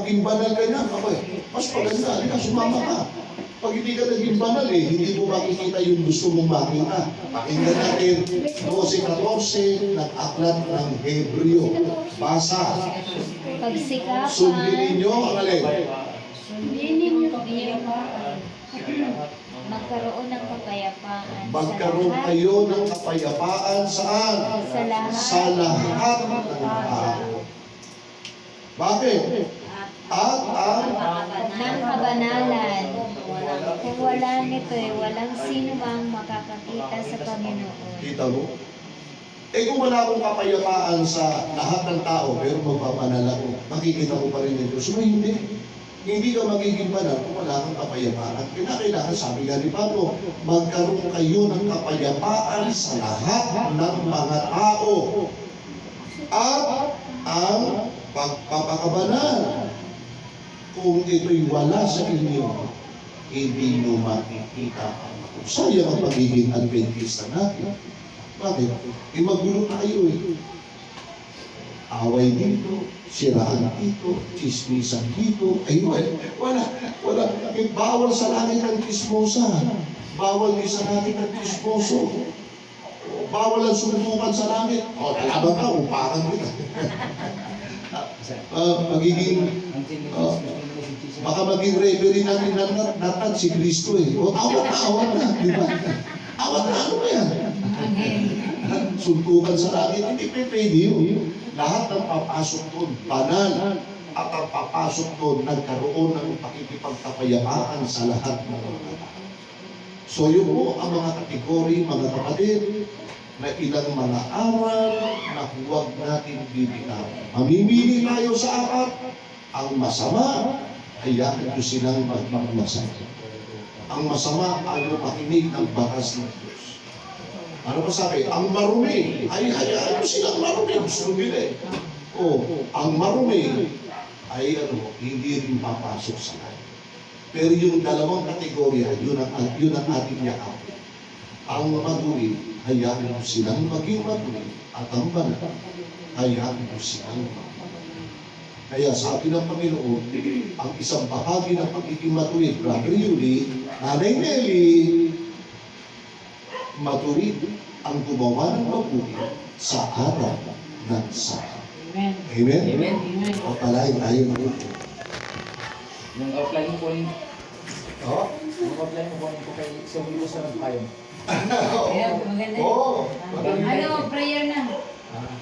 maging banal ka na, abay, mas maganda, halika, sumama ka. Pag hindi ka naging banal eh, hindi mo makikita yung gusto mong makita. Pakinggan natin, 12-14, nag-aklat ng Hebreo. Basa. Pagsikapan. Sundin ninyo ang alin. Sundin ninyo ang kapayapaan. Magkaroon ng kapayapaan. Magkaroon kayo ng kapayapaan saan? Sa lahat. Sa lahat ng tao. Bakit? At ang ng kabanalan. Kung wala nito eh, walang sino mang makakakita sa Panginoon. Kita mo? Eh kung wala akong kapayapaan sa lahat ng tao, pero magpapanala ko, makikita ko pa rin yung Diyos. So, hindi. Hindi ka magiging banal kung wala kang kapayapaan. Kinakailangan, sabi nga ni Pablo, magkaroon kayo ng kapayapaan sa lahat ng mga tao. At ang pagpapakabanal. Kung ito'y wala sa inyo, hindi nyo makikita ang. Sayang ang pagiging Adventista natin. Bakit? Eh magulo tayo eh. Away dito, siraan dito, chismisan dito. Ay, wala, wala. Eh, bawal sa langit ang chismosa. Bawal din sa langit ang chismoso. Bawal ang suntukan sa langit. O, lalaban ka, upakan kita. Ah, magiging, ah, baka maging referee natin natag, natag si Kristo eh. O, awat na, awat na, di ba? Awat na, ano ba yan? suntukan sa langit, hindi pa pwede yun. Lahat ng papasok doon, banal. At ang papasok doon, nagkaroon ng pakikipagkapayapaan sa lahat ng mga tao. So yun po ang mga kategori, mga kapatid, na ilang mga aral na huwag natin bibitaw. Mamimili tayo sa apat, ang masama, hayaan nyo silang magmamamasama. Ang masama, ayaw makinig ng batas ng Diyos. Ano pa sabi? Ang marumi, ay hayaan nyo silang marumi. Gusto nila. O, ang marumi, ay ano, hindi rin papasok sa lahat. Pero yung dalawang kategorya, yun ang, yun ang ating yakap. Ang maduri, hayaan mo silang maging maduri. At ang banal, hayaan mo silang maging Kaya sabi ng Panginoon, ang isang bahagi ng pagiging matuwid, Brother Yuli, Nanay Nelly, matuwid ang gumawa ng mabuti sa araw ng Sabado. Amen. Amen? Amen. O palain tayo ng. Yung offline mo po Oh? yung offline mo po rin po kay sa Willos na nagpayo. Oo. Oo. Ano, prayer na. Ah,